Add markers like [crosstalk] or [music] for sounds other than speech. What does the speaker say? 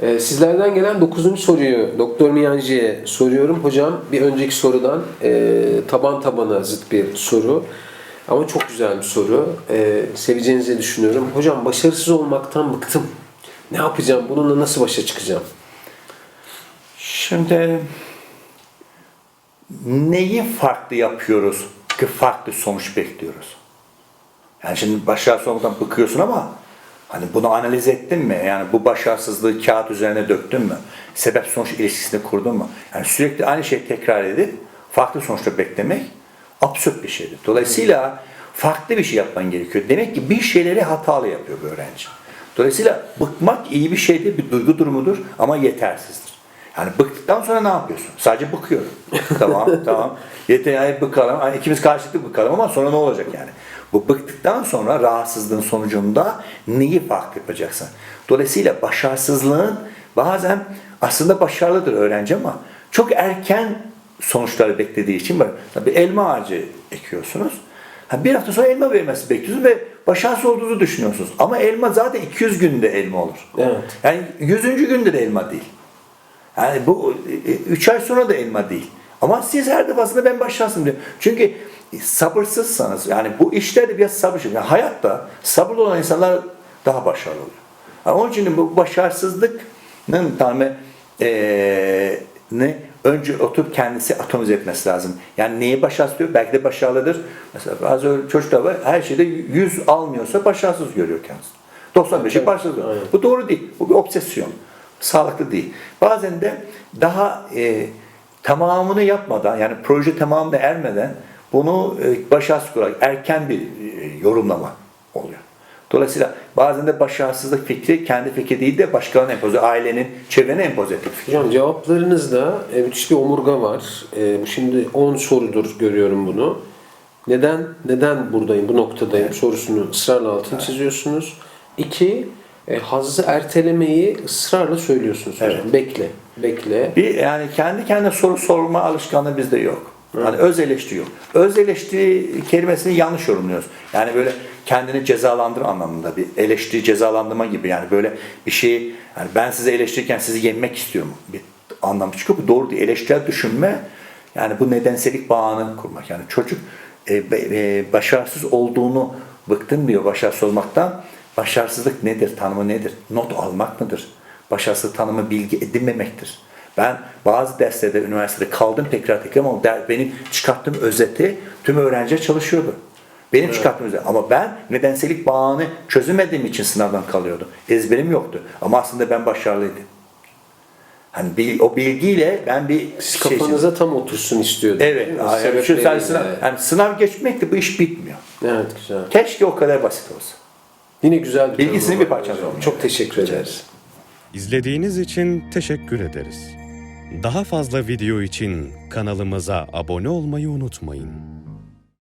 sizlerden gelen 9. soruyu Doktor Miyanci'ye soruyorum. Hocam bir önceki sorudan e, taban tabana zıt bir soru. Ama çok güzel bir soru. E, seveceğinizi düşünüyorum. Hocam başarısız olmaktan bıktım. Ne yapacağım? Bununla nasıl başa çıkacağım? Şimdi neyi farklı yapıyoruz ki farklı sonuç bekliyoruz? Yani şimdi başarısız olmaktan bıkıyorsun ama hani bunu analiz ettin mi? Yani bu başarısızlığı kağıt üzerine döktün mü? Sebep sonuç ilişkisini kurdun mu? Yani sürekli aynı şeyi tekrar edip farklı sonuçta beklemek absürt bir şeydir. Dolayısıyla farklı bir şey yapman gerekiyor. Demek ki bir şeyleri hatalı yapıyor bu öğrenci. Dolayısıyla bıkmak iyi bir şeydir, bir duygu durumudur ama yetersizdir. Yani bıktıktan sonra ne yapıyorsun? Sadece bıkıyorum. tamam, [laughs] tamam. Yeter yani bıkalım. Hani ikimiz karşılıklı bıkalım ama sonra ne olacak yani? Bu bıktıktan sonra rahatsızlığın sonucunda neyi farklı yapacaksın? Dolayısıyla başarısızlığın bazen aslında başarılıdır öğrenci ama çok erken sonuçları beklediği için bak bir elma ağacı ekiyorsunuz. Ha, bir hafta sonra elma vermesi bekliyorsunuz ve başarısız olduğunuzu düşünüyorsunuz. Ama elma zaten 200 günde elma olur. Evet. Yani 100. günde de elma değil. Yani bu 3 ay sonra da elma değil. Ama siz her defasında ben başarısın diyor. Çünkü sabırsızsanız yani bu işlerde biraz sabır. Yani hayatta sabırlı olan insanlar daha başarılı oluyor. Yani onun için bu başarısızlıkın tamamen eee ne önce oturup kendisi atomize etmesi lazım. Yani neyi başarısız diyor? Belki de başarılıdır. Mesela bazı öyle çocuklar var her şeyde 100 almıyorsa başarısız görüyor kendisini. 95'i Evet, başarısız. görüyor. Bu doğru değil. Bu bir obsesyon. Sağlıklı değil. Bazen de daha e, tamamını yapmadan yani proje tamamına ermeden bunu e, başarısız olarak erken bir e, yorumlama oluyor. Dolayısıyla bazen de başarısızlık fikri kendi fikri değil de başkalarının empoze, ailenin, çevrenin empoze ettiği fikir. Hocam cevaplarınızda e, müthiş bir omurga var. E, bu şimdi 10 sorudur görüyorum bunu. Neden neden buradayım, bu noktadayım sorusunu ısrarla altını çiziyorsunuz. İki, e, hazzı ertelemeyi ısrarla söylüyorsunuz hocam. Evet. Bekle, bekle. Bir yani kendi kendine soru sorma alışkanlığı bizde yok. Hani öz eleştiri yok. Öz eleştiri kelimesini yanlış yorumluyoruz. Yani böyle kendini cezalandır anlamında bir eleştiri cezalandırma gibi yani böyle bir şeyi yani ben sizi eleştirirken sizi yenmek istiyorum bir anlamı çıkıyor. Bu doğru değil. Eleştirel düşünme yani bu nedenselik bağını kurmak. Yani çocuk e, e, başarısız olduğunu bıktım diyor başarısız olmaktan. Başarısızlık nedir? Tanımı nedir? Not almak mıdır? Başarısızlık tanımı bilgi edinmemektir. Ben bazı derslerde, üniversitede kaldım tekrar tekrar ama der, benim çıkarttığım özeti tüm öğrenciler çalışıyordu. Benim çıkarttığım özet. Ama ben nedenselik bağını çözemediğim için sınavdan kalıyordum. Ezberim yoktu. Ama aslında ben başarılıydım. Hani bir, o bilgiyle ben bir Siz şey- kafanıza tam otursun istiyordum. Evet. yani şu sınav, yani sınav geçmekle bu iş bitmiyor. Evet güzel. Keşke o kadar basit olsa. Yine güzel bir Bilgisinin bir parçası olmuş. Çok teşekkür ederiz. İzlediğiniz için teşekkür ederiz. Daha fazla video için kanalımıza abone olmayı unutmayın.